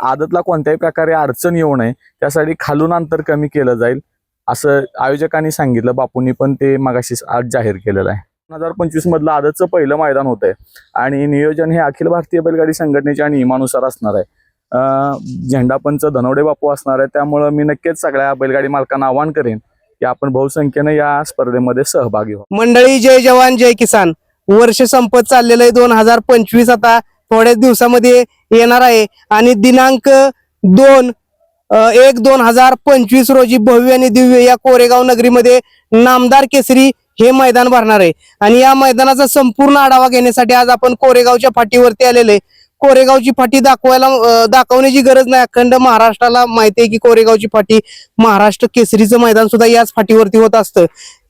आदतला कोणत्याही प्रकारे अडचण येऊ नये त्यासाठी खालून अंतर कमी केलं जाईल असं आयोजकांनी सांगितलं. बापूंनी पण ते मगाशी आज जाहीर केलेलं आहे. दोन हजार पंचवीस मधलं आदतचं पहिलं मैदान होत आहे आणि नियोजन हे अखिल भारतीय बैलगाडी संघटनेच्या नियमानुसार असणार आहे. झेंडापंच धनवडे बापू असणार आहे त्यामुळं मी नक्कीच सगळ्या बैलगाडी मालकांना आवाहन करेन की आपण बहुसंख्येनं या स्पर्धेमध्ये सहभागी हो मंडळी जय जवान जय किसान. वर्ष संपत चाललेलं आहे दोन हजार पंचवीस. आता थोड्याच दिवसामध्ये येणार आहे. आणि दिनांक दोन एक दोन हजार पंचवीस रोजी भव्य आणि दिव्य या कोरेगाव नगरीमध्ये नामदार केसरी हे मैदान भरणार आहे. आणि या मैदानाचा संपूर्ण आढावा घेण्यासाठी आज आपण कोरेगावच्या फाटीवरती आलेले आहे. कोरेगावची फाटी दाखवायला दाखवण्याची गरज नाही. अखंड महाराष्ट्राला माहिती आहे की कोरेगावची फाटी महाराष्ट्र केसरीचं मैदान सुद्धा याच फाटीवरती होत असतं.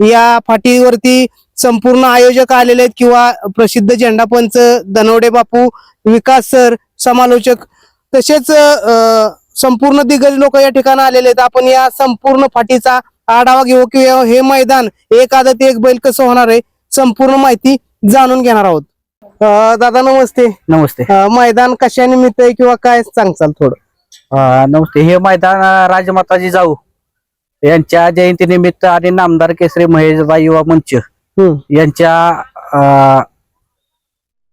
या फाटीवरती संपूर्ण आयोजक आलेले आहेत किंवा प्रसिद्ध झेंडापंच धनवडे बापू विकास सर समालोचक तसेच संपूर्ण दिग्गज लोक या ठिकाणी आलेले आहेत. आपण या संपूर्ण फाटीचा आढावा घेऊ किंवा हे मैदान एक आदत एक बैल कसं होणार आहे संपूर्ण माहिती जाणून घेणार आहोत. दादा नमस्ते. नमस्ते. मैदान कशानिमित्त आहे किंवा काय सांगचाल थोडं? नमस्ते. हे मैदान राजमाताजी जाऊ यांच्या जयंतीनिमित्त आणि नामदार केसरी महेशदा युवा मंच. यांच्या अं,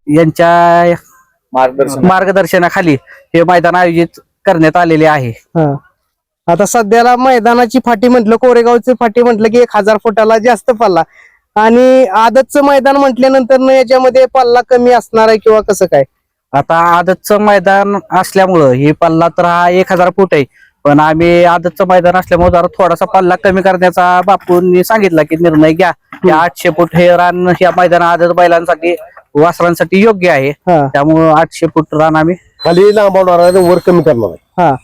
यांच्या मार्गदर्शन मार्गदर्शनाखाली हे मैदान आयोजित करण्यात आलेले आहे. हा. आता सध्याला मैदानाची फाटी म्हटलं कोरेगावची फाटी म्हटलं की एक हजार फुटाला जास्त पल्ला आणि आदतचं मैदान म्हटल्यानंतर न याच्यामध्ये पल्ला कमी असणार आहे किंवा कसं काय? आता आदतचं मैदान असल्यामुळं ही पल्ला तर हा एक हजार फूट आहे. पण आम्ही आदतचं मैदान असल्यामुळे जरा थोडासा पल्ला कमी करण्याचा बापूंनी सांगितला की निर्णय घ्या. की आठशे फूट हे रान या मैदान आदत बैलांसाठी वासरांसाठी योग्य आहे. हा. त्यामुळं आठशे फूट रान आम्ही खाली लांबवणार आहे आणि वर कमी करणार आहे. हा.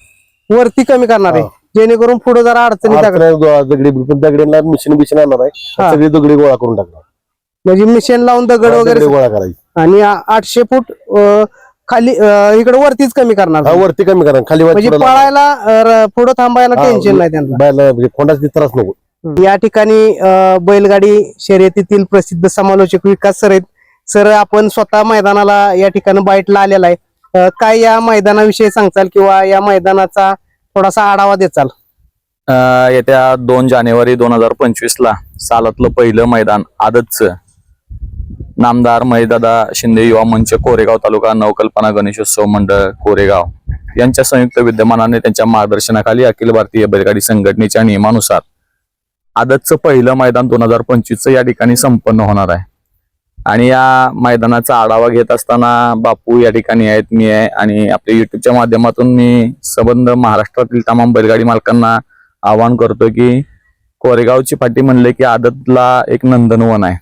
वरती कमी करणार आहे. जेणेकरून पुढे जरा अडचणी टाकणार आतल्या दो- दगडी दगडीला मिशन बिशन आणणार आहे. सगळी दगडी गोळा करून टाकणार. म्हणजे मिशन लावून दगड वगैरे दगडी गोळा करायची. आणि आ- आठशे फूट अ, खाली इकडे वरतीच कमी करणार हा वरती कमी करा. खाली वर म्हणजे. पळायला पुढं थांबायला टेन्शन नाही त्यांना बायला म्हणजे कोणाची त्रास नको. या ठिकाणी बैलगाडी शर्यतीतील प्रसिद्ध समालोचक विकास सर आहेत. सर आपण स्वतः मैदानाला या ठिकाणी बाईटला आलेला आहे. काय या मैदानाविषयी सांगचाल किंवा या मैदानाचा थोडासा आढावा देचाल येत्या दोन जानेवारी दोन हजार पंचवीस ला सालातलं पहिलं मैदान आदतचं नामदार महेदादा शिंदे युवा मंच कोरेगाव तालुका नवकल्पना गणेशोत्सव मंडळ कोरेगाव. यांच्या संयुक्त विद्यमानाने त्यांच्या मार्गदर्शनाखाली अखिल भारतीय बैलगाडी संघटनेच्या नियमानुसार आदतचं पहिलं मैदान दोन हजार पंचवीसचं या ठिकाणी संपन्न होणार आहे. आणि या मैदानाचा आढावा घेत असताना बापू या ठिकाणी आहेत मी आहे आणि आपल्या युट्यूबच्या माध्यमातून मी संबंध महाराष्ट्रातील तमाम बैलगाडी मालकांना आवाहन करतो की कोरेगावची पाठी म्हणले की आदतला एक नंदनवन आहे.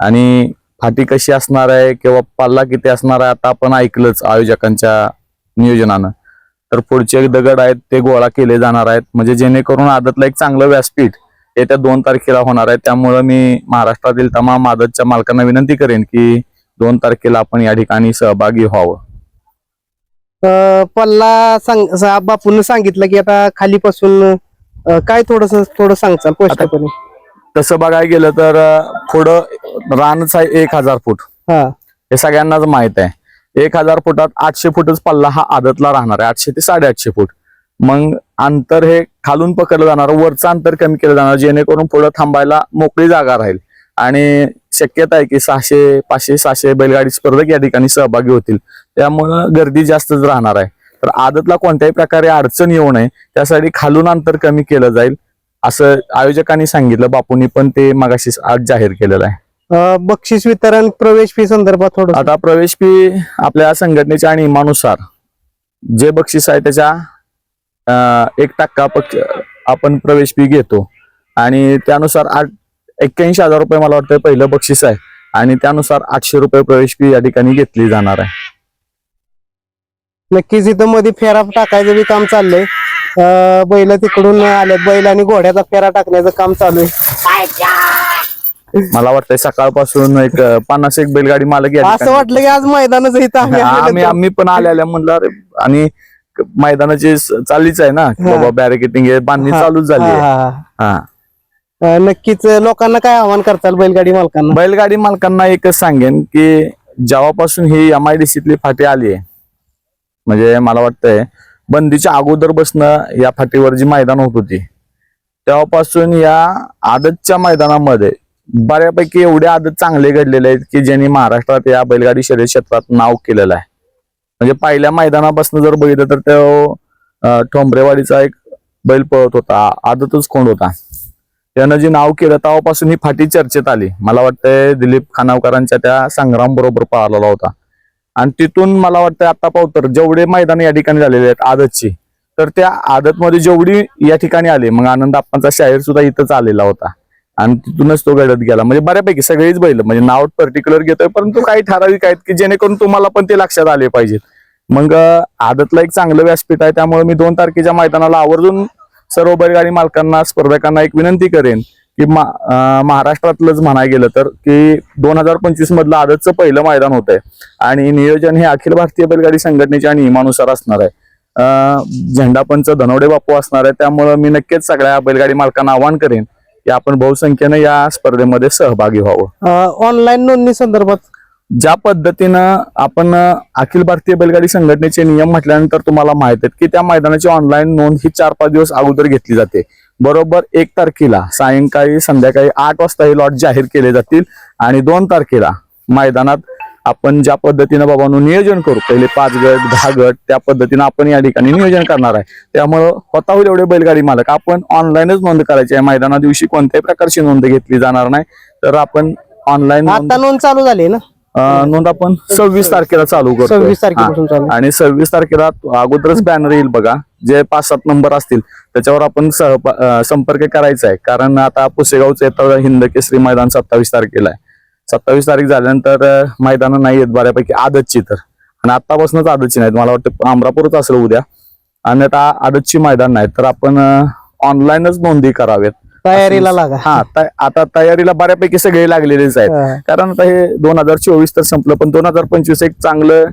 आणि फाटी कशी असणार आहे किंवा पल्ला किती असणार आहे आता आपण ऐकलंच आयोजकांच्या नियोजनानं. तर पुढचे एक दगड आहेत ते गोळा केले जाणार आहेत. म्हणजे जेणेकरून आदतला एक चांगलं व्यासपीठ येत्या दोन तारखेला होणार आहे. त्यामुळं मी महाराष्ट्रातील तमाम आदतच्या मालकांना विनंती करेन की दोन तारखेला आपण या ठिकाणी सहभागी व्हावं. पल्ला सांग सा- बापूंनी सांगितलं की आता खालीपासून काय थोडस थोडं सांगचाल स्पष्टपणे? तसं बघायला गेलं तर पुढं रानच आहे एक हजार फूट. हा. हे सगळ्यांनाच माहीत आहे. एक हजार फुटात आठशे फुटच पल्ला हा आदतला राहणार आहे आठशे ते साडेआठशे फूट. मग अंतर हे खालून पकडलं जाणार वरचं अंतर कमी केलं जाणार जेणेकरून पुढं थांबायला मोकळी जागा राहील. आणि शक्यता आहे की सहाशे पाचशे सहाशे बैलगाडी स्पर्धक या ठिकाणी सहभागी होतील. त्यामुळं गर्दी जास्तच राहणार आहे. तर आदतला कोणत्याही प्रकारे अडचण येऊ नये त्यासाठी खालून अंतर कमी केलं जाईल. असं आयोजकांनी सांगितलं बापूंनी पण ते मगाशी आज जाहीर केलेलं आहे. बक्षीस वितरण प्रवेश फी संदर्भात थोडं आता प्रवेश फी आपल्या संघटनेच्या नियमानुसार जे बक्षीस आहे त्याच्या अं, एक टक्का पक्ष आपण प्रवेश फी घेतो. आणि त्यानुसार आठ एक्क्याऐंशी हजार रुपये मला वाटतं पहिलं बक्षीस आहे. आणि त्यानुसार आठशे रुपये प्रवेश फी या ठिकाणी घेतली जाणार आहे. नक्कीच इथं मध्ये फेरा टाकायचं बी काम चाललंय. बैल तिकडून आले बैल आणि घोड्याचा फेरा टाकण्याचं काम चालू आहे. मला वाटतंय सकाळपासून एक पन्नास एक बैलगाडी मालक या असं वाटलं की आज मैदानच इथं आम्ही पण आले आल्या म्हणलं अरे आणि मैदानाची चालीच आहे ना. बाबा बॅरिकेटिंग बांधणी चालूच झाली हा, नक्कीच लोकांना काय आव्हान करताल बैलगाडी मालकांना? बैलगाडी मालकांना एकच सांगेन की जेव्हापासून ही एम आय डी सीतली फाटी आली आहे म्हणजे मला वाटतंय बंदीच्या अगोदर बसणं या फाटीवर जी मैदान होत होती तेव्हापासून या आदतच्या मैदानामध्ये बऱ्यापैकी एवढे आदत चांगले घडलेले आहेत की ज्यांनी महाराष्ट्रात या बैलगाडी शर्यत क्षेत्रात नाव केलेलं आहे. म्हणजे पहिल्या मैदानापासून जर बघितलं तर तो ठोंबरेवाडीचा एक बैल पळत होता आदतच कोण होता? त्यानं जे नाव केलं तेव्हापासून ही फाटी चर्चेत आली. मला वाटतंय दिलीप खानावकरांच्या त्या संग्राम बरोबर पळालेला होता. आणि तिथून मला वाटतं आता पावतर जेवढे मैदान या ठिकाणी झालेले आहेत आदतची तर त्या आदतमध्ये जेवढी या ठिकाणी आले मग आनंद आप्पांचा शाहीर सुद्धा इथंच आलेला होता. आणि तिथूनच तो घडत गेला. म्हणजे बऱ्यापैकी सगळीच बैल म्हणजे नाव पर्टिक्युलर घेतोय परंतु काही ठराविक आहेत की जेणेकरून तुम्हाला पण ते लक्षात आले पाहिजेत. मग आदतला एक चांगलं व्यासपीठ आहे त्यामुळे मी दोन तारखेच्या मैदानाला आवर्जून सर्व बैलगाडी मालकांना स्पर्धकांना एक विनंती करेन की मा- महाराष्ट्रातलंच म्हणाय गेलं तर की दोन हजार पंचवीस मधलं आदतचं पहिलं मैदान होत आहे आणि नियोजन हे अखिल भारतीय बैलगाडी संघटनेच्या नियमानुसार असणार आहे. झेंडापंच धनवडे बापू असणार आहे त्यामुळं मी नक्कीच सगळ्या बैलगाडी मालकांना आवाहन करेन की आपण बहुसंख्येनं या स्पर्धेमध्ये सहभागी व्हावं. ऑनलाईन नोंदणी संदर्भात? ज्या पद्धतीनं आपण अखिल भारतीय बैलगाडी संघटनेचे नियम म्हटल्यानंतर तुम्हाला माहीत आहेत की त्या मैदानाची ऑनलाईन नोंद ही चार पाच दिवस अगोदर घेतली जाते. बरोबर एक तारखेला सायंकाळी संध्याकाळी आठ वाजता हे लॉट जाहीर केले जातील. आणि दोन तारखेला मैदानात आपण ज्या पद्धतीनं बाबांनो नियोजन करू पहिले पाच गट दहा गट त्या पद्धतीनं आपण या ठिकाणी नियोजन करणार आहे. त्यामुळं होता होईल एवढे बैलगाडी मालक. आपण ऑनलाईनच नोंद करायची आहे. मैदाना दिवशी कोणत्याही प्रकारची नोंद घेतली जाणार नाही. तर आपण ऑनलाईन आता नोंद चालू झाली ना? नोंद आपण सव्वीस तारखेला चालू करतो सव्वीस तारखेपासून चालू. आणि सव्वीस तारखेला अगोदरच बॅनर येईल बघा जे पाच सात नंबर असतील त्याच्यावर आपण संपर्क करायचा आहे. कारण आता पुसेगावचं येतं हिंद केसरी मैदान सत्तावीस तारखेला आहे. सत्तावीस तारीख झाल्यानंतर मैदानं नाही आहेत बऱ्यापैकी आदतची तर. आणि आतापासूनच आदतची नाहीत. मला वाटतं अमरापूरच असेल उद्या. आणि आता आदतची मैदान नाही तर आपण ऑनलाईनच नोंदी करावेत. तयारीला लागा. हा आता तयारीला बऱ्यापैकी सगळे लागलेलेच आहेत. कारण आता हे दोन हजार चोवीस तर संपलं पण दोन हजार पंचवीस एक चांगलं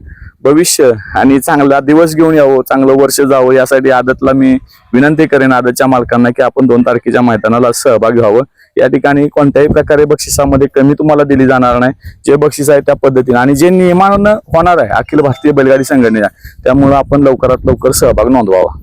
भविष्य आणि चांगला दिवस घेऊन यावं चांगलं वर्ष जावं यासाठी आदतला मी विनंती करेन आदतच्या मालकांना की आपण दोन तारखेच्या मैदानाला सहभागी व्हावं. या ठिकाणी कोणत्याही प्रकारे बक्षिसामध्ये कमी तुम्हाला दिली जाणार नाही. जे बक्षीस आहे त्या पद्धतीने. आणि जे नियमानं होणार आहे अखिल भारतीय बैलगाडी संघटनेला त्यामुळे आपण लवकरात लवकर सहभाग नोंदवावा.